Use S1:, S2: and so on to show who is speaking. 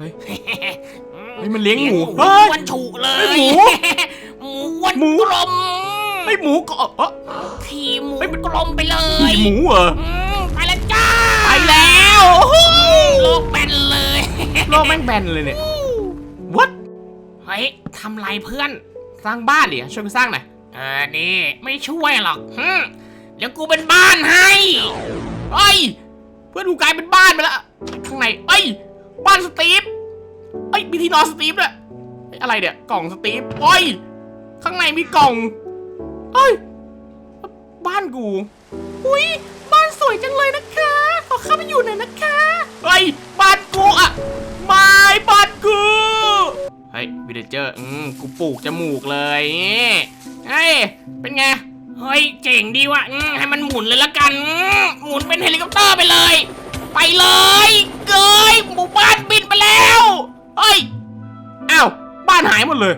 S1: เฮ้ยเฮ้ยมันเลี้ยงหมูเฮ้
S2: เฮ้
S1: ย
S2: ยวันฉุเล
S1: เฮ้
S2: ย
S1: ยหมู
S2: หมูวัน
S1: หมู
S2: กลม
S1: ไอ้ยหมูเกาะเอ้อ
S2: ขี่หมู
S1: เฮ้ยมัน
S2: กลมไปเล
S1: ขี่
S2: ย
S1: หมูเหรอ
S2: อืมไปแล้วจ้า
S1: ไปแล้วโอ้โห
S2: โลกแบนเลย
S1: โลกแม่งแบนเลยเนี่ย what
S2: เฮ้ยทำไรเพื่อน
S1: สร้างบ้านดิช่วยกูสร้างหน่อย
S2: เออนี่ไม่ช่วยหรอกฮึมเดี๋ยวกูเป็นบ้านให้
S1: เอ้ยเพื่อนกูกลายเป็นบ้านไปแล้ว มีที่นอนสตีฟด้วยเอ้ยอะไรเนี่ยกล่องสตีฟโอ้ยข้างในมีกล่องเอ้ย บ้านกู อุ้ยบ้านสวยจังเลยนะคะขอเข้าไปอยู่หน่อยนะคะเฮ้ยบ้านกูอะไม่บ้านกูเฮ้ยวิลเจอร์อืมกูปลูกจมูกเลยนี่เฮ้ยเป็นไง
S2: เฮ้ยเจ๋งดีว่ะอืมให้มันหมุนเลยละกันอืมหมุนเป็นเฮลิคอปเตอร์ไปเลย ไปเลยา
S1: นหายหมดเลย